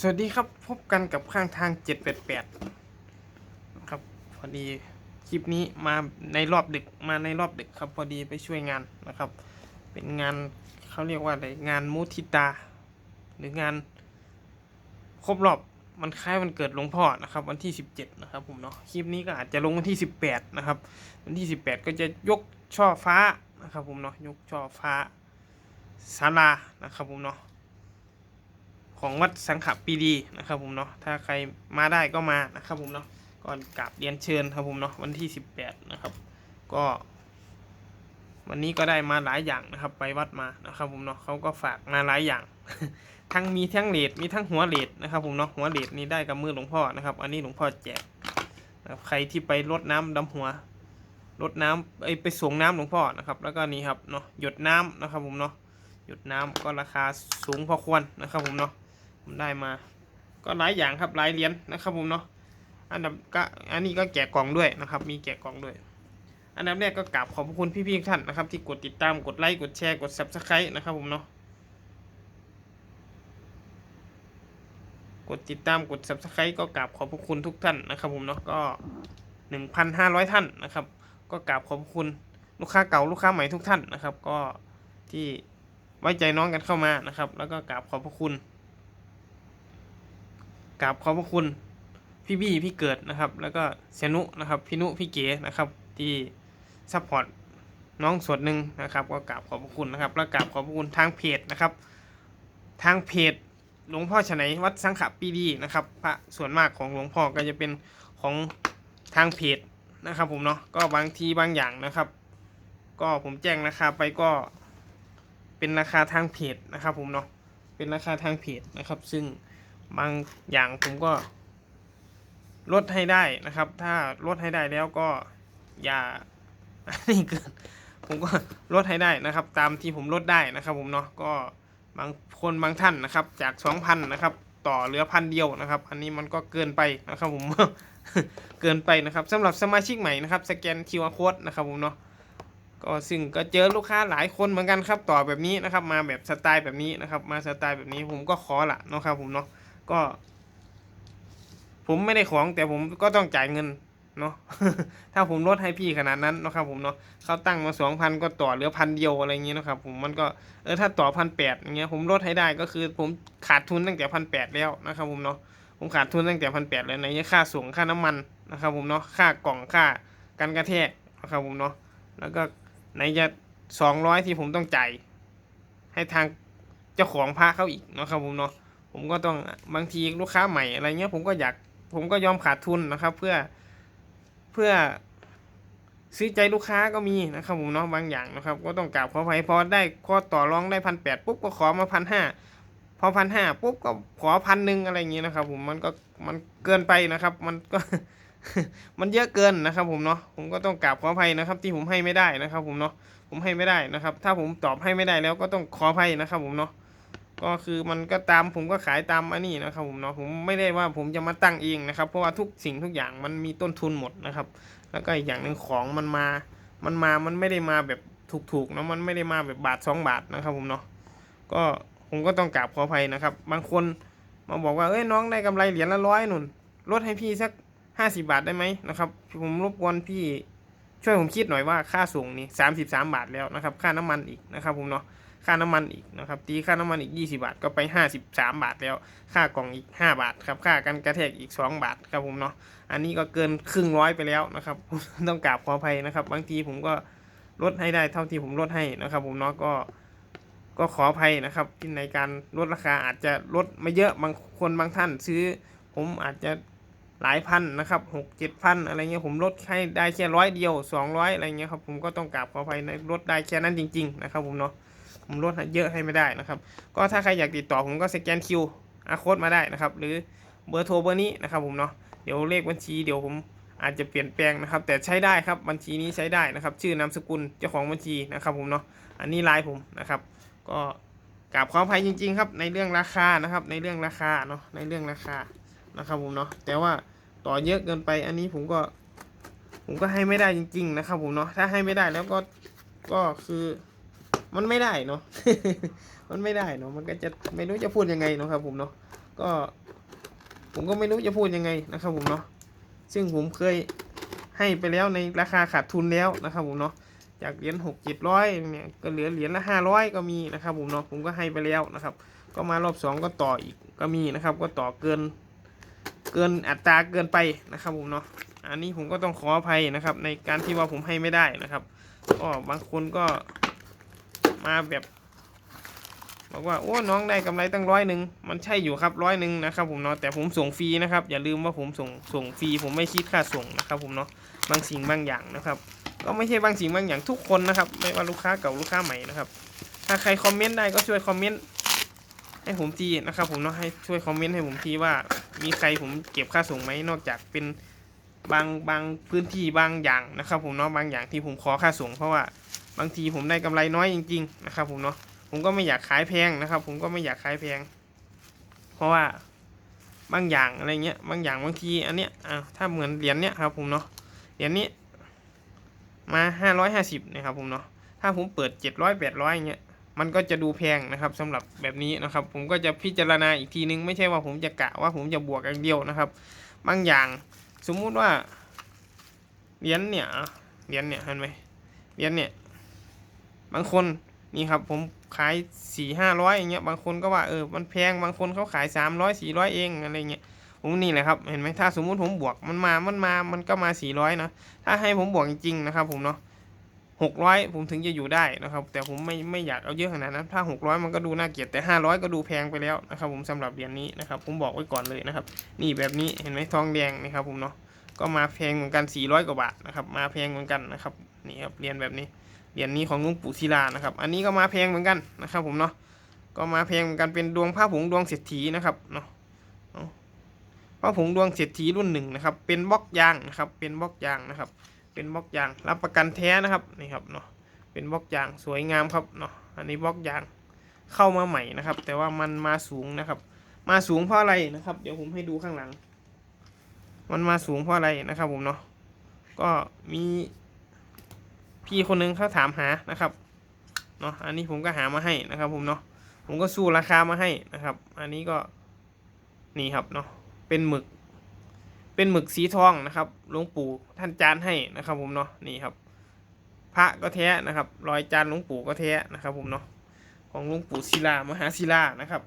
สวัสดีครับพบกันกับข้างทาง 788ครับพอดีคลิปนี้มาในรอบดึกมาในรอบดึกครับพอดีไปช่วยงานนะครับ เป็นงานเขาเรียกว่าอะไรงานมุทิตา หรืองานครบรอบมันคล้ายวันเกิดหลวงพ่อนะครับ วันที่ 17 นะครับผมเนาะคลิปนี้ก็อาจจะลงวันที่ 18 นะครับ วันที่ 18 ก็จะยกช่อฟ้านะครับผมเนาะยกช่อฟ้าศาลานะครับผมเนาะ ของวัดสังขปีดีนะครับผมเนาะถ้าใครมาได้ก็มานะครับผมเนาะก่อนกราบเรียนเชิญครับผมเนาะวันที่ 18 นะครับ ก็ วันนี้ก็ได้มาหลายอย่างนะครับ ไปวัดมานะครับผมเนาะเขาก็ฝากมาหลายอย่าง ทั้งมีทั้งเลดมีทั้งหัวเลดนะครับผมเนาะหัวเลดนี่ได้กับมือหลวงพ่อนะครับ อันนี้หลวงพ่อแจกใครที่ไปรดน้ำดำหัวรดน้ำไอไปส่งน้ำหลวงพ่อนะครับ แล้วก็นี่ครับเนาะหยดน้ำนะครับผมเนาะหยดน้ำก็ราคาสูงพอควรนะครับผมเนาะ ผมได้มา ก็หลายอย่างครับหลายเหรียญนะครับผมเนาะอันดับก็อันนี้ก็แกะกล่องด้วยนะครับ มีแกะกล่องด้วย อันดับแรกก็กราบขอบคุณพี่ๆท่านนะครับที่กดติดตามกดไลค์กดแชร์กด subscribe นะครับผมเนาะกดติดตามกด subscribe ก็กราบขอบพระคุณทุกท่านนะครับผมเนาะก็หนึ่งพันห้าร้อยท่านนะครับ ก็กราบขอบคุณลูกค้าเก่าลูกค้าใหม่ทุกท่านนะครับ ก็ที่ไว้ใจน้องกันเข้ามานะครับ แล้วก็กราบขอบพระคุณ กราบขอบพระคุณพี่บี้พี่เกิดนะครับ แล้วก็เสนุนะครับพี่นุพี่เก๋นะครับที่ซัพพอร์ตน้องส่วนหนึ่งนะครับ ก็กราบขอบพระคุณนะครับ แล้วกราบขอบพระคุณทางเพจนะครับ ทางเพจหลวงพ่อฉไนวัดสังขปีดีนะครับพระส่วนมากของหลวงพ่อก็จะเป็นของทางเพจนะครับผมเนาะก็บางทีบางอย่างนะครับ ก็ผมแจ้งราคาไปก็เป็นราคาทางเพจนะครับผมเนาะเป็นราคาทางเพจนะครับ ซึ่ง บางอย่างผมก็ลดให้ได้นะครับ ถ้าลดให้ได้แล้วก็อย่านี่เกินผมก็ลดให้ได้นะครับ ตามที่ผมลดได้นะครับ ผมเนาะก็บางคนบางท่านนะครับ จากสองพันนะครับ ต่อเหลือพันเดียวนะครับ อันนี้มันก็เกินไปนะครับ ผมเกินไปนะครับสำหรับสมาชิกใหม่นะครับ สแกน QR code นะครับ ผมเนาะก็ซึ่งก็เจอลูกค้าหลายคนเหมือนกันครับต่อแบบนี้นะครับ มาแบบสไตล์แบบนี้นะครับ มาสไตล์แบบนี้ผมก็ขอละเนาะครับ ผมเนาะ ก็ ผมไม่ได้ของแต่ผมก็ต้องจ่ายเงินเนาะถ้าผมลดให้พี่ขนาดนั้นนะครับผมเนาะเขาตั้งมาสองพันก็ต่อเหลือพันเดียวอะไรอย่างเงี้ยนะครับผมมันก็เออถ้าต่อพันแปดอย่างเงี้ยผมลดให้ได้ก็คือ ผมขาดทุนตั้งแต่พันแปดแล้วนะครับผมเนาะผมขาดทุนตั้งแต่พันแปดแล้วไหนจะค่าส่งค่าน้ำมันนะครับผมเนาะค่ากล่องค่ากันกระแทกนะครับผมเนาะแล้วก็ไหนจะสองร้อยที่ผมต้องจ่ายให้ทางเจ้าของพระเขาอีกนะครับผมเนาะ ผมก็ต้องบางทีลูกค้าใหม่อะไรเงี้ยผมก็อยากผมก็ยอมขาดทุนนะครับ เพื่อเพื่อซื้อใจลูกค้าก็มีนะครับผมเนาะบางอย่างนะครับ ก็ต้องกราบขออภัยพอได้ข้อต่อรองได้พันแปดปุ๊บก็ขอมาพันห้าพอพันห้าปุ๊บก็ขอพันหนึ่งอะไรอย่างเงี้ยนะครับ ผมมันก็มันเกินไปนะครับ มันก็มันเยอะเกินนะครับ ผมเนาะผมก็ต้องกราบขออภัยนะครับ ที่ผมให้ไม่ได้นะครับ ผมเนาะผมให้ไม่ได้นะครับ ถ้าผมตอบให้ไม่ได้แล้วก็ต้องขออภัยนะครับ ผมเนาะ ก็คือมันก็ตามผมก็ขายตามอันนี้นะครับผมเนาะผมไม่ได้ว่าผมจะมาตั้งเองนะครับ เพราะว่าทุกสิ่งทุกอย่างมันมีต้นทุนหมดนะครับ แล้วก็อีกอย่างหนึ่งของมันมา มันมามันไม่ได้มาแบบถูกๆเนาะมันไม่ได้มาแบบบาทสองบาทนะครับผมเนาะก็ผมก็ต้องกราบขออภัยนะครับ บางคนมาบอกว่าเอ้ยน้องได้กำไรเหรียญละร้อยหนุนลดให้พี่สักห้าสิบาทได้ไหมนะครับ ผมรบกวนพี่ช่วยผมคิดหน่อยว่าค่าส่งนี่สามสิบสามบาทแล้วนะครับ ค่าน้ำมันอีกนะครับผมเนาะ ค่าน้ำมันอีกนะครับ ตีค่าน้ำมันอีก 20 บาทก็ไป 53 บาทแล้ว ค่ากล่องอีก 5 บาทครับ ค่ากันกระแทกอีก 2 บาทครับผมเนาะ อันนี้ก็เกินครึ่งร้อยไปแล้วนะครับ ต้องกราบขออภัยนะครับ บางทีผมก็ลดให้ได้เท่าที่ผมลดให้นะครับ ผมเนาะก็ก็ขออภัยนะครับที่ในการลดราคาอาจจะลดไม่เยอะบางคนบางท่านซื้อ ผมอาจจะหลายพันนะครับหกเจ็ดพันอะไรเงี้ยผมลดให้ได้แค่ร้อยเดียวสองร้อยอะไรเงี้ยครับผมก็ต้องกราบขออภัยในลดได้แค่นั้นจริง ๆ นะครับผมเนาะ ผมลดเยอะให้ไม่ได้นะครับ ก็ถ้าใครอยากติดต่อผมก็สแกนคิวอาโค้ดมาได้นะครับ หรือเบอร์โทรเบอร์นี้นะครับผมเนาะเดี๋ยวเลขบัญชีเดี๋ยวผมอาจจะเปลี่ยนแปลงนะครับ แต่ใช้ได้ครับบัญชีนี้ใช้ได้นะครับ ชื่อนามสกุลเจ้าของบัญชีนะครับผมเนาะอันนี้ไลน์ผมนะครับ ก็กราบขออภัยจริง ๆ ครับ ในเรื่องราคานะครับ ในเรื่องราคาเนาะในเรื่องราคานะครับผมเนาะแต่ว่าต่อเยอะเกินไปอันนี้ผมก็ผมก็ให้ไม่ได้จริง ๆ นะครับผมเนาะถ้าให้ไม่ได้แล้วก็ก็คือ มันไม่ได้เนาะ มันไม่ได้เนาะ มันก็จะไม่รู้จะพูดยังไงเนาะครับ ผมเนาะ ก็ ผมก็ไม่รู้จะพูดยังไงนะครับ ผมเนาะ ซึ่งผมเคยให้ไปแล้วในราคาขาดทุนแล้วนะครับ ผมเนาะ จากเหรียญหกเจ็ดร้อยเนี่ยก็เหลือเหรียญละห้าร้อยก็มีนะครับ ผมเนาะ ผมก็ให้ไปแล้วนะครับ ก็มารอบสองก็ต่ออีกก็มีนะครับ ก็ต่อเกิน เกินอัตราเกินไปนะครับ ผมเนาะ อันนี้ผมก็ต้องขออภัยนะครับ ในการที่ว่าผมให้ไม่ได้นะครับ ก็บางคนก็ มาแบบบอกว่าโอ้น้องได้กำไรตั้งร้อยหนึ่งมันใช่อยู่ครับร้อยหนึ่งนะครับผมเนาะแต่ผมส่งฟรีนะครับ อย่าลืมว่าผมส่งส่งฟรีผมไม่คิดค่าส่งนะครับผมเนาะบางสิ่งบางอย่างนะครับก็ไม่ใช่บางสิ่งบางอย่างทุกคนนะครับ ไม่ว่าลูกค้าเก่าลูกค้าใหม่นะครับ ถ้าใครคอมเมนต์ได้ก็ช่วยคอมเมนต์ให้ผมทีนะครับผมเนาะให้ช่วยคอมเมนต์ให้ผมทีว่า มีใครผมเก็บค่าส่งไหมนอกจากเป็นบางบางพื้นที่บางอย่างนะครับ ผมเนาะบางอย่างที่ผมขอค่าส่งเพราะว่า บางทีผมได้กำไรน้อยจริง ๆ นะครับ ผมเนาะผมก็ไม่อยากขายแพงนะครับ ผมก็ไม่อยากขายแพง เพราะว่าบางอย่างอะไรเงี้ยบางอย่างบางทีอันเนี้ยอะถ้าเหมือนเหรียญเนี้ยครับ ผมเนาะเหรียญนี้มาห้าร้อยห้าสิบนะครับ ผมเนาะถ้าผมเปิดเจ็ดร้อยแปดร้อยเงี้ยมันก็จะดูแพงนะครับสำหรับแบบนี้นะครับ ผมก็จะพิจารณาอีกทีนึงไม่ใช่ว่าผมจะกะว่าผมจะบวกอย่างเดียวนะครับ บางอย่างสมมุติว่าเหรียญเนี่ยเหรียญเนี่ยเห็นไหมเหรียญเนี่ย บางคนนี่ครับผมขายสี่ห้าร้อยอย่างเงี้ยบางคนก็ว่าเออมันแพงบางคนเขาขายสามร้อยสี่ร้อยเองอะไรเงี้ยผมนี่แหละครับเห็นไหมถ้าสมมุติผมบวกมันมามันมามันก็มาสี่ร้อยนะถ้าให้ผมบวกจริงๆนะครับ ผมเนาะหกร้อยผมถึงจะอยู่ได้นะครับ แต่ผมไม่ไม่อยากเอาเยอะขนาดนั้นถ้าหกร้อยมันก็ดูน่าเกลียดแต่ห้าร้อยก็ดูแพงไปแล้วนะครับ ผมสำหรับเหรียญนี้นะครับ ผมบอกไว้ก่อนเลยนะครับ นี่แบบนี้เห็นไหมทองแดงนะครับ ผมเนาะก็มาแพงเหมือนกันสี่ร้อยกว่าบาทนะครับ มาแพงเหมือนกันนะครับนี่ครับเหรียญแบบนี้ เหรียญนี้ของหลุงปู่ศิลานะครับ อันนี้ก็มาแพงเหมือนกันนะครับ ผมเนาะ ก็มาแพงเหมือนกันเป็นดวงผ้าผงดวงเศรษฐีนะครับเนาะผ้าผงดวงเศรษฐีรุ่นหนึ่งนะครับ เป็นบล็อกยางนะครับ เป็นบล็อกยางนะครับ เป็นบล็อกยาง รับประกันแท้นะครับนี่ครับเนาะ เป็นบล็อกยางสวยงามครับเนาะ อันนี้บล็อกยางเข้ามาใหม่นะครับ แต่ว่ามันมาสูงนะครับ มาสูงเพราะอะไรนะครับ เดี๋ยวผมให้ดูข้างหลัง มันมาสูงเพราะอะไรนะครับ ผมเนาะ ก็มี พี่คนหนึงเขาถามหานะครับเนาะอันนี้ผมก็หามาให้นะครับ ผมเนาะผมก็สู้ราคามาให้นะครับ อันนี้ก็นี่ครับเนาะเป็นหมึก เป็นหมึกสีทองนะครับหลวงปู่ท่านจานให้นะครับ ผมเนาะนี่ครับ พระก็แท้นะครับ รอยจานหลวงปู่ก็แท้นะครับ ผมเนาะของหลวงปู่ศิลามหาศิลานะครับ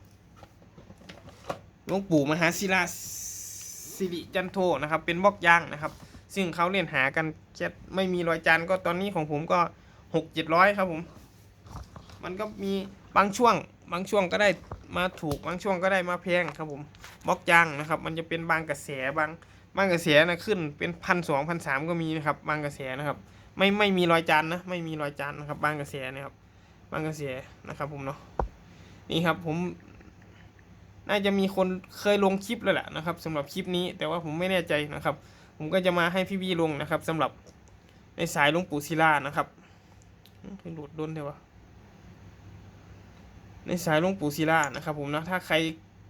หลวงปู่มหาศิลาสิริจันโทนะครับ เป็นบล็อกยางนะครับ ซึ่งเขาเล่นหากันแค่ไม่มีรอยจานก็ตอนนี้ของผมก็หกเจ็ดร้อยครับผม มันก็มีบางช่วง บางช่วงก็ได้มาถูกบางช่วงก็ได้มาแพงครับผมบล็อกยางนะครับ มันจะเป็นบางกระแสบางบางกระแสนะขึ้นเป็นพันสองพันสามก็มีนะครับ บางกระแสนะครับ ไม่ไม่มีรอยจานนะไม่มีรอยจานนะครับ บางกระแสนะครับ บางกระแสนะครับผมเนาะนี่ครับผมน่าจะมีคนเคยลงคลิปแล้วแหละนะครับสำหรับคลิปนี้แต่ว่าผมไม่แน่ใจนะครับ ผมก็จะมาให้พี่บีลงนะครับสำหรับในสายลวงปู่ศิลานะครับให้หลุดด้นเดี๋ยววะในสายลวงปู่ศิลานะครับ ผมนะถ้าใคร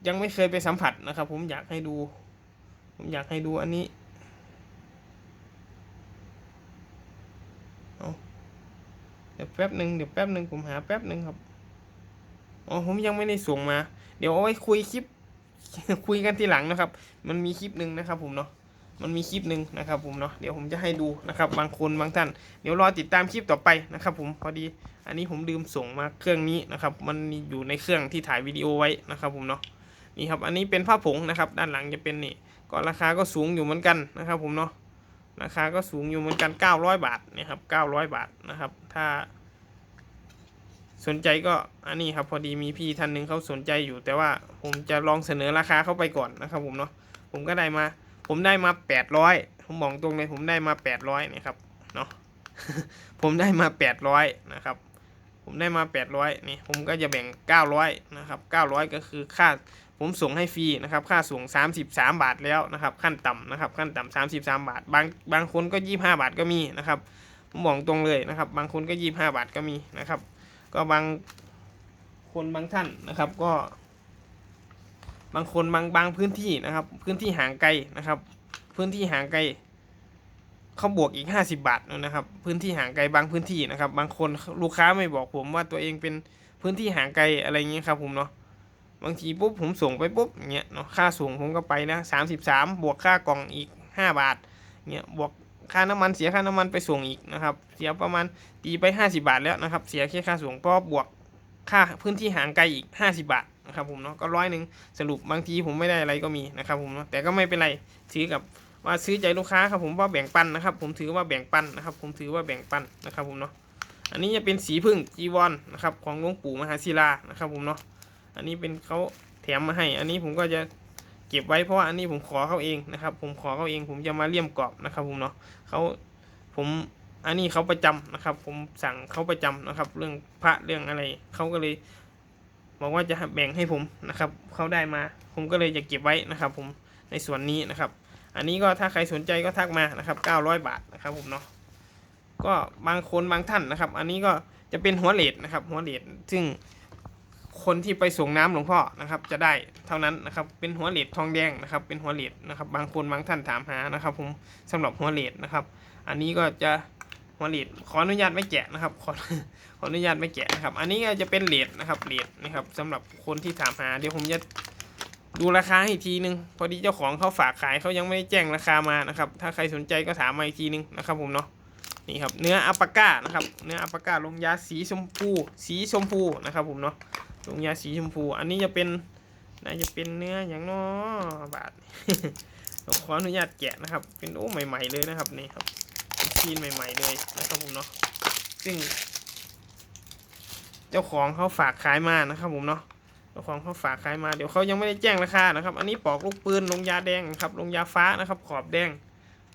ยังไม่เคยไปสัมผัสนะครับ ผมอยากให้ดู ผมอยากให้ดูอันนี้เดี๋ยวแป๊บหนึ่งเดี๋ยวแป๊บหนึ่งผมหาแป๊บหนึ่งครับอ๋อผมยังไม่ได้ส่งมา เดี๋ยวเอาไว้คุยคลิปคุยกันทีหลังนะครับ มันมีคลิปหนึ่งนะครับ ผมเนาะ มันมีคลิปหนึ่งนะครับผมเนาะเดี๋ยวผมจะให้ดูนะครับบางคนบางท่าน เดี๋ยวรอติดตามคลิปต่อไปนะครับผมพอดีอันนี้ผมลืมส่งมาเครื่องนี้นะครับมันอยู่ในเครื่องที่ถ่ายวิดีโอไว้นะครับผมเนาะนี่ครับอันนี้เป็นผ้าผงนะครับด้านหลังจะเป็นนี่ก็ราคาก็สูงอยู่เหมือนกันนะครับผมเนาะราคาก็สูงอยู่เหมือนกัน 900 บาทเนี่ยครับ900 บาทนะครับถ้าสนใจก็อันนี้ครับพอดีมีพี่ท่านหนึ่งเขาสนใจอยู่ แต่ว่าผมจะลองเสนอราคาเข้าไปก่อนนะครับผมเนาะผมก็ได้มา ผมได้มา800ผมบอกตรงเลยผมได้มา800เนี่ยครับเนาะผมได้มา800นะครับ ผมได้มา800นี่ผมก็จะแบ่ง900นะครับ900ก็คือค่าผมส่งให้ฟรีนะครับ ค่าส่ง 33 บาทแล้วนะครับ ขั้นต่ำนะครับ ขั้นต่ำ33 บาท บางบางคนก็ 25 บาทก็มีนะครับผมบอกตรงเลยนะครับ บางคนก็ 25 บาทก็มีนะครับ ก็บางคนบางท่านนะครับ ก็ บางคนบางบางพื้นที่นะครับ พื้นที่ห่างไกลนะครับ พื้นที่ห่างไกลเขาบวกอีก 50 บาทนะครับ พื้นที่ห่างไกลบางพื้นที่นะครับ บางคนลูกค้าไม่บอกผมว่าตัวเองเป็นพื้นที่ห่างไกลอะไรเงี้ยครับผมเนาะบางทีปุ๊บผมส่งไปปุ๊บอย่างเงี้ยเนาะค่าส่งผมก็ไปนะ33 บวกค่ากล่องอีก 5 บาทเงี้ยบวกค่าน้ำมันเสียค่าน้ำมันไปส่งอีกนะครับ เสียประมาณตีไป 50 บาทแล้วนะครับ เสียแค่ค่าส่งเพราะบวกค่าพื้นที่ห่างไกลอีก 50 บาท นะครับผมเนาะก็ร้อยหนึ่งสรุปบางทีผมไม่ได้อะไรก็มีนะครับผมเนาะแต่ก็ไม่เป็นไรซื้อกับว่าซื้อใจลูกค้าครับผมว่าแบ่งปันนะครับ ผมถือว่าแบ่งปันนะครับ ผมถือว่าแบ่งปันนะครับผมเนาะอันนี้จะเป็นสีพึ่งจีวรนะครับ ของหลวงปู่มหาศิลานะครับผมเนาะอันนี้เป็นเขาแถมมาให้ อันนี้ผมก็จะเก็บไว้เพราะว่าอันนี้ผมขอเขาเองนะครับ ผมขอเขาเองผมจะมาเลี่ยมกรอบนะครับ ผมเนาะเขาผมอันนี้เขาประจำนะครับ ผมสั่งเขาประจำนะครับ เรื่องพระเรื่องอะไรเขาก็เลย บอกว่าจะแบ่งให้ผมนะครับเขาได้มา ผมก็เลยจะเก็บไว้นะครับผมในส่วนนี้นะครับ อันนี้ก็ถ้าใครสนใจก็ทักมานะครับ 900 บาทนะครับผมเนาะก็บางคนบางท่านนะครับ อันนี้ก็จะเป็นหัวเลดนะครับ หัวเลดซึ่งคนที่ไปส่งน้ำหลวงพ่อนะครับ จะได้เท่านั้นนะครับ เป็นหัวเลดทองแดงนะครับ เป็นหัวเลดนะครับ บางคนบางท่านถามหานะครับ ผมสำหรับหัวเลดนะครับ อันนี้ก็จะ หัวเลดขออนุญาตไม่แกะนะครับขอขออนุญาตไม่แกะนะครับ อันนี้ก็จะเป็นเลดนะครับเลดนะครับสำหรับคนที่ถามหาเดี๋ยวผมจะดูราคาอีกทีนึง พอดีเจ้าของเขาฝากขายเขายังไม่ได้แจ้งราคามานะครับ ถ้าใครสนใจก็ถามมาอีกทีนึงนะครับผมเนาะนี่ครับเนื้ออัปปาก้านะครับเนื้ออัปปาก้าลงยาสีชมพู สีชมพูนะครับผมเนาะลงยาสีชมพู อันนี้จะเป็นน่าจะเป็นเนื้ออย่างน้อบาทขออนุญาตแกะนะครับ เป็นโอ้ใหม่ ๆเลยนะครับนี่ครับ ซีนใหม่ ๆ เลยนะครับผมเนาะซึ่ง เจ้าของเขาฝากขายมานะครับผมเนาะเจ้าของเขาฝากขายมาเดี๋ยวเขายังไม่ได้แจ้งราคานะครับ อันนี้ปอกลูกปืนลงยาแดงครับลงยาฟ้านะครับ ขอบแดง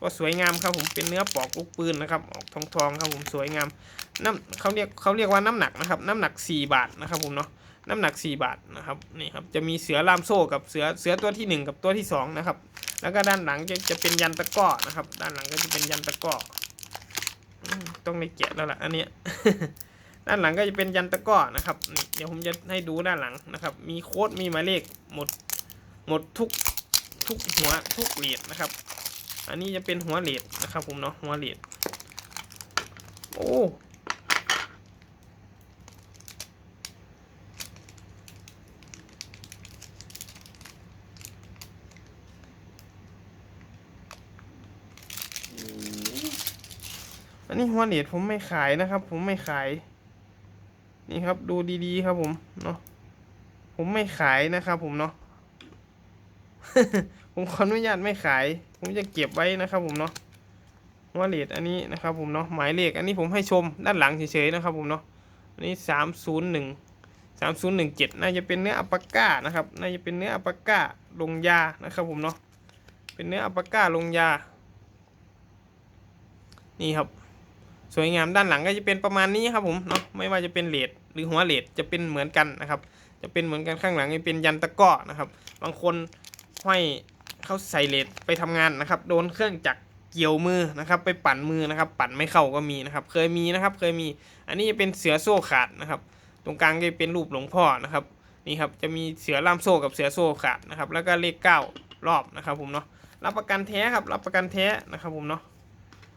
ก็สวยงามครับผมเป็นเนื้อปอกลูกปืนนะครับออกทองทองๆครับผมสวยงามน้ำเขาเรียกเขาเรียกว่าน้ำหนักนะครับ น้ำหนัก 4 บาทนะครับผมเนาะ น้ำหนัก 4 บาทนะครับนี่ครับจะมีเสือลามโซ่กับเสือเสือตัวที่ 1 กับตัวที่2นะครับแล้วก็ด้านหลังจะจะเป็นยันตะก้อนะครับ ด้านหลังก็จะเป็นยันตะก้อต้องได้แกะแล้วล่ะอันเนี้ยด้านหลังก็จะเป็นยันตะก้อนะครับเดี๋ยวผมจะให้ดูด้านหลังนะครับ มีโค้ดมีหมายเลขหมดหมดทุกทุกหัวทุกเหรียญนะครับ อันนี้จะเป็นหัวเหรียญนะครับผมเนาะหัวเหรียญโอ้ อันนี้หัวเหรียญผมไม่ขายนะครับ ผมไม่ขาย นี่ครับดูดีๆครับผมเนาะผมไม่ขายนะครับ ผมเนาะผมขออนุญาตไม่ขาย ผมจะเก็บไว้นะครับ ผมเนาะว่าเลทอันนี้นะครับ ผมเนาะหมายเลขอันนี้ผมให้ชมด้านหลังเฉยๆนะครับ ผมเนาะอันนี้สามศูนย์หนึ่งสามศูนย์หนึ่งเจ็ดน่าจะเป็นเนื้ออัปปาก้านะครับน่าจะเป็นเนื้ออัปปาก้าลงยานะครับผมเนาะเป็นเนื้ออัปปาก้าลงยา นี่ครับ สวยงามด้านหลังก็จะเป็นประมาณนี้ครับผมเนาะไม่ว่าจะเป็นเลดหรือหัวเลดจะเป็นเหมือนกันนะครับ จะเป็นเหมือนกันข้างหลังจะเป็นยันตะก้อนะครับ บางคนห้อยเขาใส่เลดไปทำงานนะครับ โดนเครื่องจักรเกี่ยวมือนะครับ ไปปั่นมือนะครับ ปั่นไม่เข้าก็มีนะครับ เคยมีนะครับ เคยมี อันนี้จะเป็นเสือโซ่ขาดนะครับ ตรงกลางจะเป็นรูปหลวงพ่อนะครับนี่ครับจะมีเสือล่ามโซ่กับเสือโซ่ขาดนะครับ แล้วก็เลขเก้ารอบนะครับผมเนาะรับประกันแท้ครับ รับประกันแท้นะครับผมเนาะ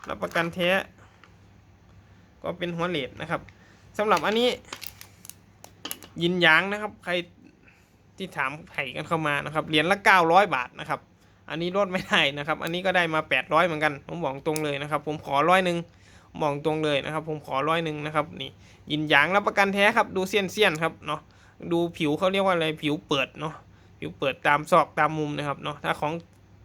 รับประกันแท้ ก็เป็นหัวเลดนะครับสำหรับอันนี้ยินยางนะครับ ใครที่ถามไข่กันเข้ามานะครับเหรียญละ 900 บาทนะครับ อันนี้ลดไม่ได้นะครับ อันนี้ก็ได้มา 800 เหมือนกัน ผมบอกตรงเลยนะครับ ผมขอร้อยหนึ่งบอกตรงเลยนะครับ ผมขอร้อยหนึ่งนะครับ นี่ยินยางรับประกันแท้ครับ ดูเสี้ยนเสี้ยนครับเนาะดูผิวเขาเรียกว่าอะไรผิวเปิดเนาะผิวเปิดตามซอกตามมุมนะครับเนาะถ้าของ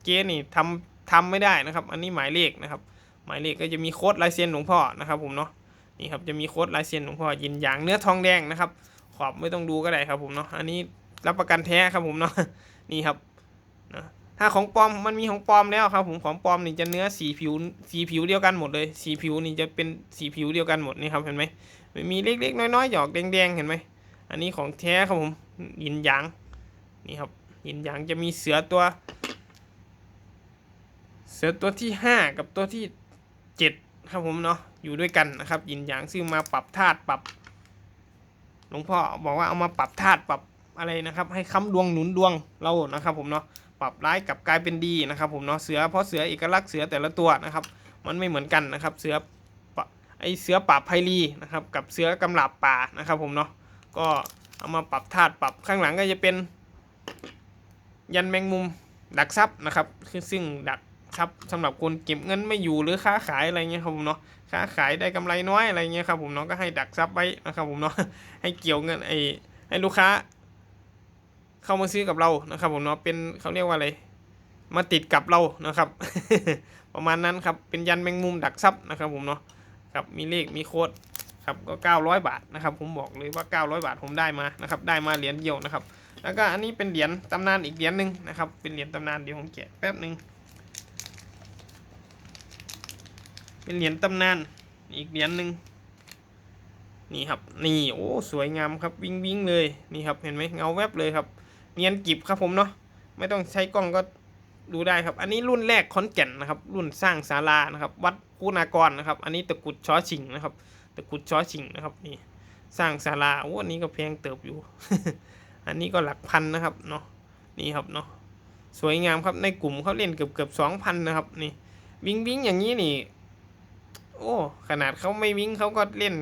เจ๊นี่ทำทำไม่ได้นะครับ อันนี้หมายเลขนะครับ หมายเลขก็จะมีโค้ดลายเซ็นหลวงพ่อนะครับ ผมเนาะ นี่ครับจะมีโค้ดลายเซ็นหลวงพ่อยินหยางเนื้อทองแดงนะครับ ขอบไม่ต้องดูก็ได้ครับผมเนาะอันนี้รับประกันแท้ครับผมเนาะนี่ครับนะถ้าของปลอมมันมีของปลอมแล้วครับผมของปลอมนี่จะเนื้อสีผิวสีผิวเดียวกันหมดเลยสีผิวนี่จะเป็นสีผิวเดียวกันหมดนี่ครับเห็นไหมไม่มีเล็กๆน้อยๆหยอกแดงๆเห็นไหมอันนี้ของแท้ครับผมยินหยางนี่ครับยินหยางจะมีเสือตัว เสือตัวที่ห้ากับตัวที่เจ็ด ครับผมเนาะอยู่ด้วยกันนะครับยินหยางซึ่งมาปรับธาตุปรับหลวงพ่อบอกว่าเอามาปรับธาตุปรับอะไรนะครับ ให้ค้ำดวงหนุนดวงเรานะครับผมเนาะปรับร้ายกลับกลายเป็นดีนะครับผมเนาะเสือเพราะเสือเอกลักษณ์เสือแต่ละตัวนะครับ มันไม่เหมือนกันนะครับ เสือไอเสือป่าไพลีนะครับกับเสือกำหลาบป่านะครับผมเนาะก็เอามาปรับธาตุปรับข้างหลังก็จะเป็นยันแมงมุมดักทรัพย์นะครับซึ่งดัก ทรัพย์สำหรับคนเก็บเงินไม่อยู่หรือค้าขายอะไรเงี้ยครับผมเนาะค้าขายได้กำไรน้อยอะไรเงี้ยครับผมเนาะก็ให้ดักทรัพย์ไว้นะครับผมเนาะให้เกี่ยวเงินไอให้ลูกค้า เข้ามาซื้อกับเรานะครับผมเนาะเป็นเขาเรียกว่าอะไรมาติดกับเรานะครับ ประมาณนั้นครับเป็นยันแมงมุมดักทรัพย์นะครับผมเนาะครับมีเลขมีโค้ดครับก็ 900 บาทนะครับผมบอกเลยว่า 900 บาทผมได้มานะครับได้มาเหรียญเดียวนะครับ แล้วก็อันนี้เป็นเหรียญตำนานอีกเหรียญหนึ่งนะครับเป็นเหรียญตำนานเดี๋ยวผมแกะแป๊บหนึ่ง เป็นเหรียญตำนาน อีกเหรียญหนึ่งนี่ครับ นี่โอ้สวยงามครับวิ่งวิ่งเลยนี่ครับเห็นไหมเงาแวบเลยครับเนียนกิบครับผมเนาะไม่ต้องใช้กล้องก็ดูได้ครับ อันนี้รุ่นแรกคอนแก่นนะครับ รุ่นสร้างศาลานะครับ วัดคุณากรนะครับ อันนี้ตะกุดช้อชิงนะครับ ตะกุดช้อชิงนะครับนี่สร้างศาลาโอ้อันนี้ก็แพงเติบอยู่ อันนี้ก็หลักพันนะครับเนาะนี่ครับเนาะสวยงามครับในกลุ่มเขาเล่นเกือบเกือบสองพันนะครับนี่วิ่งวิ่งอย่างนี้นี่ โอ้ ขนาดเขาไม่วิ่งเขาก็เล่น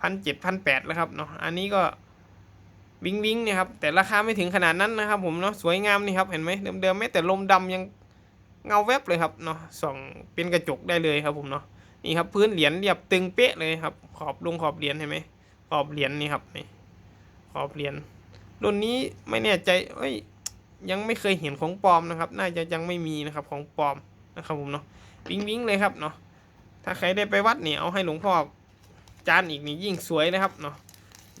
พันเจ็ดพันแปดแล้วครับเนาะอันนี้ก็วิ่งวิ่งเนี่ยครับแต่ราคาไม่ถึงขนาดนั้นนะครับผมเนาะสวยงามนี่ครับเห็นไหมเดิมๆแม้แต่ลมดำยังเงาแวบเลยครับเนาะส่องเป็นกระจกได้เลยครับผมเนาะนี่ครับพื้นเหรียญเรียบตึงเป๊ะเลยครับ ขอบลงขอบเหรียญเห็นไหมขอบเหรียญนี่ครับนี่ขอบเหรียญรุ่นนี้ไม่แน่ใจเอ้ยยังไม่เคยเห็นของปลอมนะครับ น่าจะยังไม่มีนะครับของปลอมนะครับผมเนาะวิ่งวิ่งเลยครับเนาะ ถ้าใครได้ไปวัดเนี่ยเอาให้หลวงพ่อจานอีกนี่ยิ่งสวยนะครับเนาะ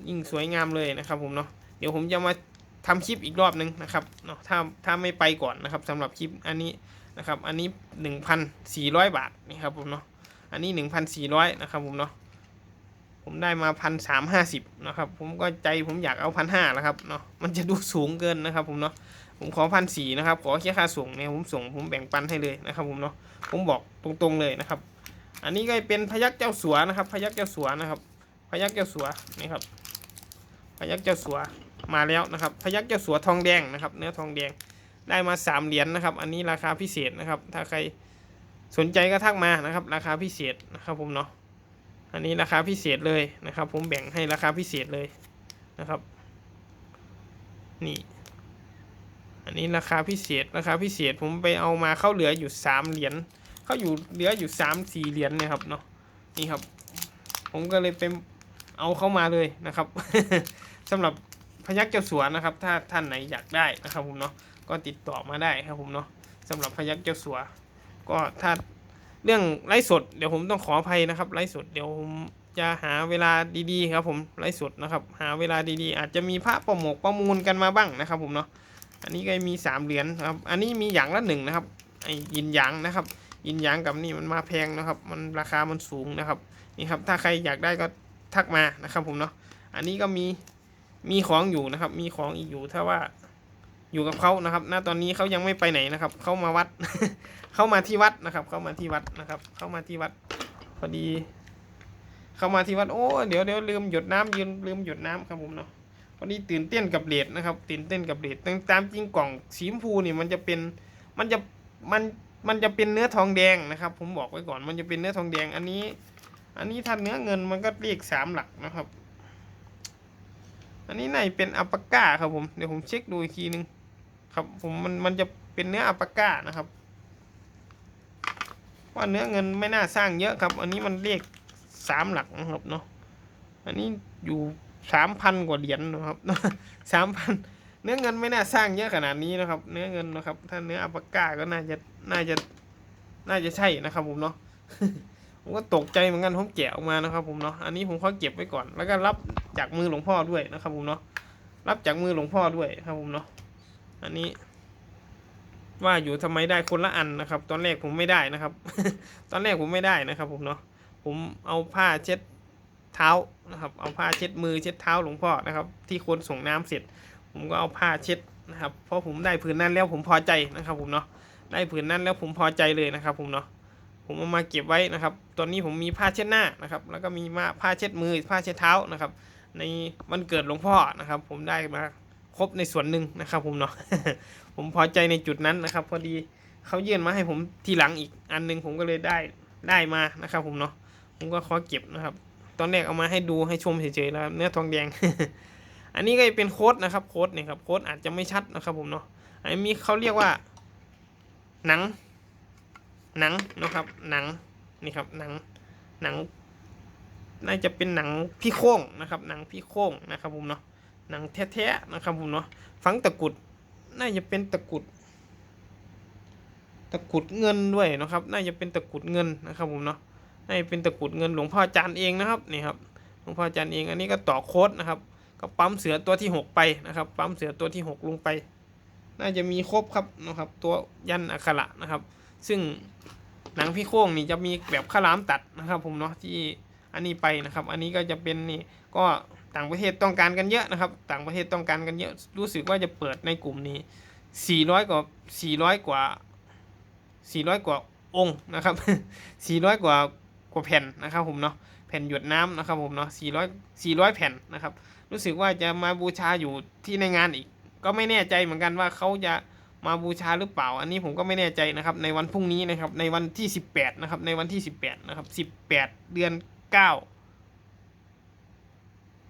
ยิ่งสวยงามเลยนะครับผมเนาะเดี๋ยวผมจะมาทำคลิปอีกรอบนึงนะครับเนาะถ้าถ้าไม่ไปก่อนนะครับสำหรับคลิปอันนี้นะครับอันนี้ 1,400 บาทนี่ครับผมเนาะอันนี้ 1,400นะครับผมเนาะผมได้มาพันสามห้าสิบนะครับผมก็ใจผมอยากเอาพันห้าแล้วครับเนาะมันจะดูสูงเกินนะครับผมเนาะผมขอพันสี่นะครับขอแค่ค่าส่งเนี่ยผมส่งผมแบ่งปันให้เลยนะครับผมเนาะผมบอกตรงๆเลยนะครับ อันนี้ก็เป็นพยักเจ้าสัวนะครับ พยักเจ้าสัวนะครับ พยักเจ้าสัวนี่ครับ พยักเจ้าสัวมาแล้วนะครับ พยักเจ้าสัวทองแดงนะครับ เนื้อทองแดงได้มาสามเหรียญนะครับ อันนี้ราคาพิเศษนะครับ ถ้าใครสนใจก็ทักมานะครับ ราคาพิเศษนะครับผมเนาะอันนี้ราคาพิเศษเลยนะครับ ผมแบ่งให้ราคาพิเศษเลยนะครับ นี่ อันนี้ราคาพิเศษราคาพิเศษผมไปเอามาเข้าเหลืออยู่สามเหรียญ เขาอยู่เหลืออยู่สามสี่เหรียญเนี่ยครับเนาะนี่ครับ ผมก็เลยเป็นเอาเข้ามาเลยนะครับสำหรับพยักเจ้าสัวนะครับ ถ้าท่านไหนอยากได้นะครับผมเนาะก็ติดต่อมาได้ครับผมเนาะสำหรับพยักเจ้าสัว ก็ถ้าเรื่องไลฟ์สดเดี๋ยวผมต้องขออภัยนะครับไลฟ์สดเดี๋ยวผมจะหาเวลาดีๆครับผมไลฟ์สดนะครับ หาเวลาดีๆ อาจจะมีพระประหมกประมูลกันมาบ้างนะครับผมเนาะอันนี้ก็มีสามเหรียญครับ อันนี้มีอย่างละหนึ่งนะครับไอ้ยินหยางนะครับ ยินยางกับนี่มันมาแพงนะครับ มันราคามันสูงนะครับนี่ครับถ้าใครอยากได้ก็ทักมานะครับผมเนาะอันนี้ก็มีมีของอยู่นะครับ มีของอีกอยู่ถ้าว่าอยู่กับเขานะครับ ณ ตอนนี้เขายังไม่ไปไหนนะครับ เขามาวัด เข้ามาที่วัดนะครับ เข้ามาที่วัดนะครับ เข้ามาที่วัด พอดี เข้ามาที่วัด โอ้ เดี๋ยวเดี๋ยวลืมหยดน้ำยืนลืมหยดน้ำครับผมเนาะ พอดีตื่นเต้นกับเลดนะครับ ตื่นเต้นกับเลดตามจริงกล่องสีชมพูนี่มันจะเป็น มันจะ มัน มันจะเป็นเนื้อทองแดงนะครับ ผมบอกไว้ก่อนมันจะเป็นเนื้อทองแดงอันนี้ อันนี้ถ้าเนื้อเงินมันก็เรียกสามหลักนะครับ อันนี้ในเป็นอัปปาก้าครับผมเดี๋ยวผมเช็คดูอีกทีนึงครับผมมันมันจะเป็นเนื้ออัปปาก้านะครับว่าเนื้อเงินไม่น่าสร้างเยอะครับ อันนี้มันเรียกสามหลักนะครับเนาะอันนี้อยู่สามพันกว่าเหรียญนะครับสามพัน เนื้อเงินไม่น่าสร้างเยอะขนาดนี้นะครับ เนื้อเงินนะครับ ถ้าเนื้ออัปากาก็น่าจะน่าจะน่าจะใช่นะครับ ผมเนาะผมก็ตกใจเหมือนกันผมแกะออกมานะครับ ผมเนาะอันนี้ผมขอเก็บไว้ก่อน แล้วก็รับจากมือหลวงพ่อด้วยนะครับ ผมเนาะรับจากมือหลวงพ่อด้วยครับผมเนาะอันนี้ ว่าอยู่ทำไมได้คนละอันนะครับ ตอนแรกผมไม่ได้นะครับ ตอนแรกผมไม่ได้นะครับ ผมเนาะผมเอาผ้าเช็ดเท้านะครับ เอาผ้าเช็ดมือเช็ดเท้าหลวงพ่อนะครับ ที่คนส่งน้ำเสร็จ ผมก็เอาผ้าเช็ดนะครับ เพราะผมได้ผืนนั้นแล้วผมพอใจนะครับ ผมเนาะ ได้ผืนนั้นแล้วผมพอใจเลยนะครับ ผมเนาะ ผมเอามาเก็บไว้นะครับ ตอนนี้ผมมีผ้าเช็ดหน้านะครับ แล้วก็มีมาผ้าเช็ดมือ ผ้าเช็ดเท้านะครับ ในวันเกิดหลวงพ่อนะครับ ผมได้มาครบในส่วนหนึ่งนะครับ ผมเนาะ ผมพอใจในจุดนั้นนะครับ พอดีเขายื่นมาให้ผมทีหลังอีกอันหนึงผมก็เลยได้ได้มานะครับ ผมเนาะ ผมก็ขอเก็บนะครับ ตอนแรกเอามาให้ดูให้ชมเฉยๆนะครับเนื้อทองแดง อันนี้ก็จะเป็นโค้ดนะครับโค้ดเนี่ยครับโค้ดอาจจะไม่ชัดนะครับผมเนาะอันนี้มีเขาเรียกว่าหนัง หนังนะครับหนังนี่ครับหนังหนังน่าจะเป็นหนังพี่โค้งนะครับ หนังพี่โค้งนะครับผมเนาะหนังแท้ๆนะครับผมเนาะฝังตะกุดน่าจะเป็นตะกุด ตะกุดเงินด้วยนะครับ น่าจะเป็นตะกุดเงินนะครับผมเนาะน่าจะเป็นตะกุดเงินหลวงพ่อจานเองนะครับนี่ครับหลวงพ่อจานเองอันนี้ก็ต่อโค้ดนะครับ ก็ปั๊มเสือตัวที่หกไปนะครับ ปั๊มเสือตัวที่หกลงไป น่าจะมีครบครับนะครับ ตัวยันอักขระนะครับ ซึ่งหนังพี่โค้งนี่จะมีแบบข้าลามตัดนะครับ ผมเนาะที่อันนี้ไปนะครับ อันนี้ก็จะเป็นนี่ก็ต่างประเทศต้องการกันเยอะนะครับ ต่างประเทศต้องการกันเยอะ รู้สึกว่าจะเปิดในกลุ่มนี้ 400 กว่า 400 กว่า 400 กว่าองค์นะครับ 400 กว่ากว่าแผ่นนะครับผมเนาะ แผ่นหยดน้ำนะครับผมเนาะ400 400 แผ่นนะครับ รู้สึกว่าจะมาบูชาอยู่ที่ในงานอีก ก็ไม่แน่ใจเหมือนกันว่าเขาจะมาบูชาหรือเปล่า อันนี้ผมก็ไม่แน่ใจนะครับ ในวันพรุ่งนี้นะครับ ในวันที่ 18 นะครับ ในวันที่ 18 นะครับ 18 เดือน 9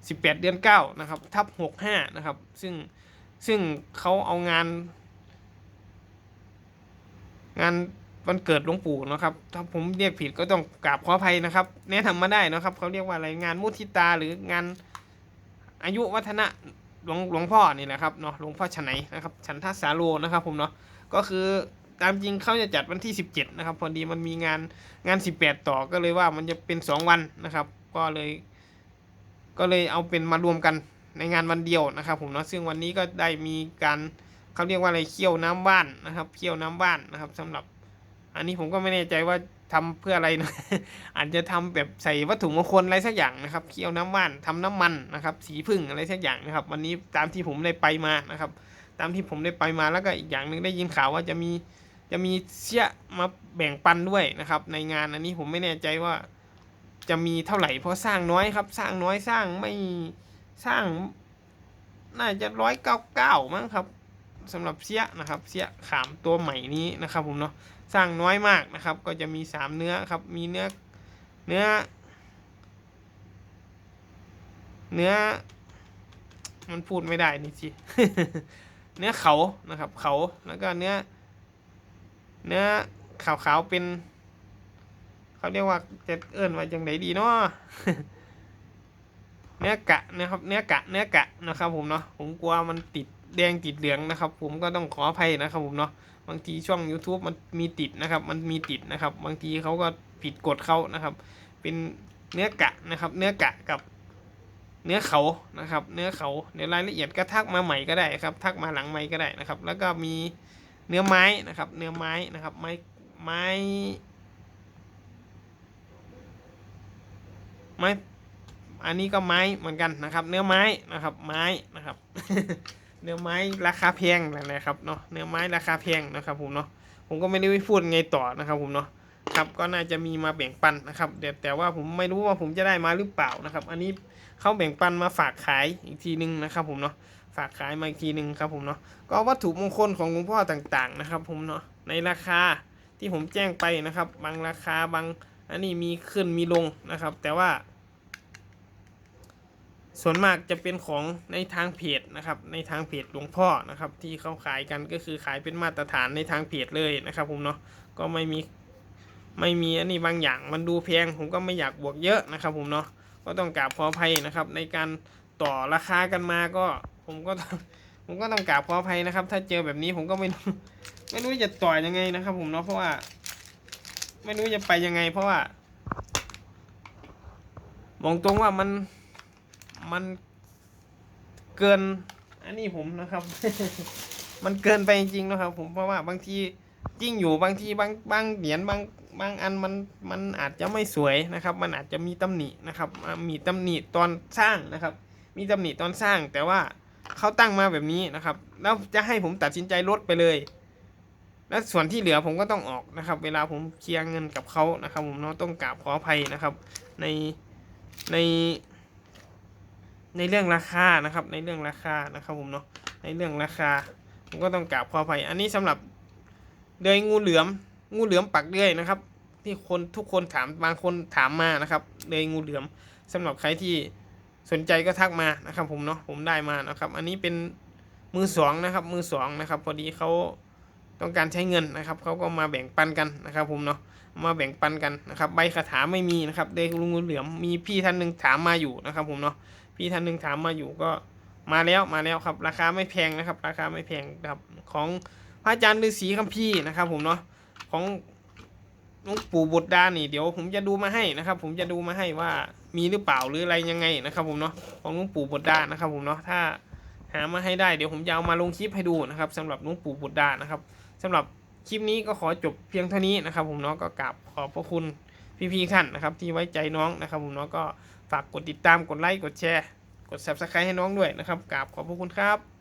18 เดือน 9 นะครับ ทับ 65 นะครับ ซึ่งซึ่งเขาเอางาน งาน วันเกิดหลวงปู่นะครับ ถ้าผมเรียกผิดก็ต้องกราบขออภัยนะครับ แนะนำมาได้นะครับ เขาเรียกว่าอะไรงานมุทิตาหรืองานอายุวัฒนะหลวงหลวงพ่อนี่แหละครับเนาะหลวงพ่อฉไหนนะครับ ฉันทัสาโลนะครับ ผมเนาะก็คือตามจริงเขาจะจัดวันที่ 17 นะครับ พอดีมันมีงานงาน 18 ต่อก็เลยว่ามันจะเป็น 2 วันนะครับ ก็เลย ก็เลยเอาเป็นมารวมกันในงานวันเดียวนะครับ ผมเนาะซึ่งวันนี้ก็ได้มีการเขาเรียกว่าอะไรเคี่ยวน้ำว่านนะครับเคี่ยวน้ำว่านนะครับสำหรับ อันนี้ผมก็ไม่แน่ใจว่าทำเพื่ออะไรนะอาจจะทำแบบใส่วัตถุมงคลอะไรสักอย่างนะครับ เคี่ยวน้ำว่านทำน้ำมันนะครับ สีพึ่งอะไรสักอย่างนะครับ วันนี้ตามที่ผมได้ไปมานะครับ ตามที่ผมได้ไปมาแล้วก็อีกอย่างหนึ่งได้ยินข่าวว่าจะมีจะมีเสี้ยมาแบ่งปันด้วยนะครับ ในงานอันนี้ผมไม่แน่ใจว่า จะมีเท่าไหร่เพราะสร้างน้อยครับ สร้างน้อยสร้างไม่สร้าง น่าจะร้อยเก้าเก้ามั้งครับสำหรับเสี้ยนะครับ เสี้ยขามตัวใหม่นี้นะครับ ผมเนาะ สร้างน้อยมากนะครับ ก็จะมีสามเนื้อครับ มีเนื้อเนื้อ เนื้อ มันพูดไม่ได้นี่สิเนื้อเขานะครับ เขาแล้วก็เนื้อ เนื้อขาวๆเป็น เขาเรียกว่าจะเอิ้นว่าจังไดดีเนาะเนื้อกะนะครับ เนื้อกะ เนื้อกะนะครับ ผมเนาะผมกลัวมันติดแดงติดเหลืองนะครับ ผมก็ต้องขออภัยนะครับ ผมเนาะ บางทีช่อง YouTube มันมีติดนะครับ มันมีติดนะครับ บางทีเขาก็ผิดกฎเขานะครับ เป็นเนื้อกะนะครับ เนื้อกะกับเนื้อเขานะครับ เนื้อเขาเดี๋ยวรายละเอียดก็ทักมาใหม่ก็ได้ครับ ทักมาหลังใหม่ก็ได้นะครับ แล้วก็มีเนื้อไม้นะครับ เนื้อไม้นะครับ ไม้ไม้ไม้อันนี้ก็ไม้เหมือนกันนะครับ เนื้อไม้นะครับ ไม้นะครับ เนื้อไม้ราคาแพงนะครับเนาะเนื้อไม้ราคาแพงนะครับผมเนาะผมก็ไม่ได้พูดไงต่อนะครับผมเนาะครับก็น่าจะมีมาแบ่งปันนะครับเดี๋ยวแต่ว่าผมไม่รู้ว่าผมจะได้มาหรือเปล่านะครับ อันนี้เขาแบ่งปันมาฝากขายอีกทีนึงนะครับผมเนาะฝากขายมาอีกทีนึงครับผมเนาะก็วัตถุมงคลของหลวงพ่อต่างๆนะครับ ผมเนาะในราคาที่ผมแจ้งไปนะครับ บางราคาบางอันนี้มีขึ้นมีลงนะครับ แต่ว่า ส่วนมากจะเป็นของในทางเพจนะครับ ในทางเพจหลวงพ่อนะครับ ที่เขาขายกันก็คือขายเป็นมาตรฐานในทางเพจเลยนะครับ ผมเนาะก็ไม่มีไม่มีอันนี้บางอย่างมันดูแพงผมก็ไม่อยากบวกเยอะนะครับ ผมเนาะก็ต้องกราบขออภัยนะครับ ในการต่อราคากันมาก็ผมก็ผมก็ต้องกราบขออภัยนะครับ ถ้าเจอแบบนี้ผมก็ไม่ไม่รู้จะต่อยยังไงนะครับ ผมเนาะเพราะว่า ไม่รู้จะไปยังไง เพราะว่าบอกตรงว่ามัน มันเกิน อันนี้ผมนะครับ มันเกินไปจริงๆนะครับ ผมเพราะว่าบางทีจริงอยู่บางทีบางบางเหรียญบางบางอันมันมันอาจจะไม่สวยนะครับ มันอาจจะมีตำหนินะครับ มีตำหนิตอนสร้างนะครับ มีตำหนิตอนสร้าง แต่ว่าเขาตั้งมาแบบนี้นะครับ แล้วจะให้ผมตัดสินใจลดไปเลย แล้วส่วนที่เหลือผมก็ต้องออกนะครับ เวลาผมเคลียร์เงินกับเขานะครับ ผมเนาะต้องกราบขออภัยนะครับ ในใน ในเรื่องราคานะครับ ในเรื่องราคานะครับผมเนาะในเรื่องราคา ผมก็ต้องกราบขออภัย อันนี้สำหรับเดือยงูเหลือม งูเหลือมปักเดือยนะครับ ที่คนทุกคนถามบางคนถามมานะครับเลยงูเหลือมสำหรับใครที่สนใจก็ทักมานะครับ ผมเนาะผมได้มานะครับ อันนี้เป็นมือสองนะครับ มือสองนะครับ พอดีเขาต้องการใช้เงินนะครับเขาก็มาแบ่งปันกันนะครับ ผมเนาะมาแบ่งปันกันนะครับ ใบคาถาไม่มีนะครับเดลุงงูเหลือมมีพี่ท่านหนึ่งถามมาอยู่นะครับ ผมเนาะ พี่ท่านหนึ่งถามมาอยู่ก็มาแล้วมาแล้วครับ ราคาไม่แพงนะครับ ราคาไม่แพงครับของพระอาจารย์ฤาษีคัมภีร์นะครับ ผมเนาะของหลวงปู่บุตรดานี่เดี๋ยวผมจะดูมาให้นะครับ ผมจะดูมาให้ว่ามีหรือเปล่าหรืออะไรยังไงนะครับ ผมเนาะของหลวงปู่บุตรดานะครับ ผมเนาะถ้าหามาให้ได้เดี๋ยวผมจะเอามาลงคลิปให้ดูนะครับสำหรับหลวงปู่บุตรดานะครับสำหรับคลิปนี้ก็ขอจบเพียงเท่านี้นะครับ ผมเนาะก็กราบขอบพระคุณพี่ๆท่านนะครับ ที่ไว้ใจน้องนะครับ ผมเนาะก็ ฝากกดติดตามกดไลค์กดแชร์ กด subscribe ให้น้องด้วยนะครับกราบขอบพระคุณครับ